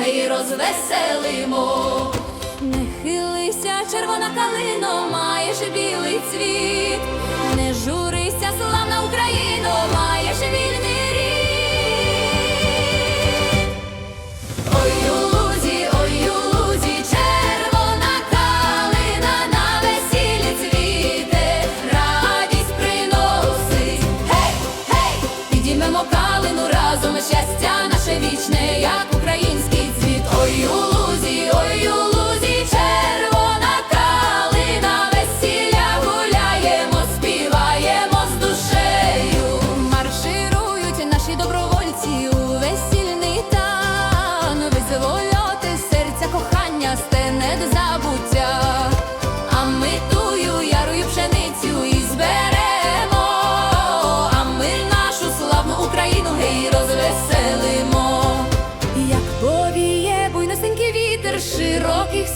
Ми розвеселимо, не хилися червона калино має.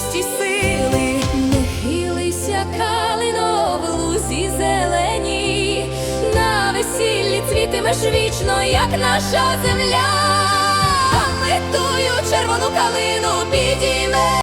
мудрості сили, нехилися калино в лузі зелені, на весіллі цвітимеш вічно, як наша земля, а ми тую червону калину підійме.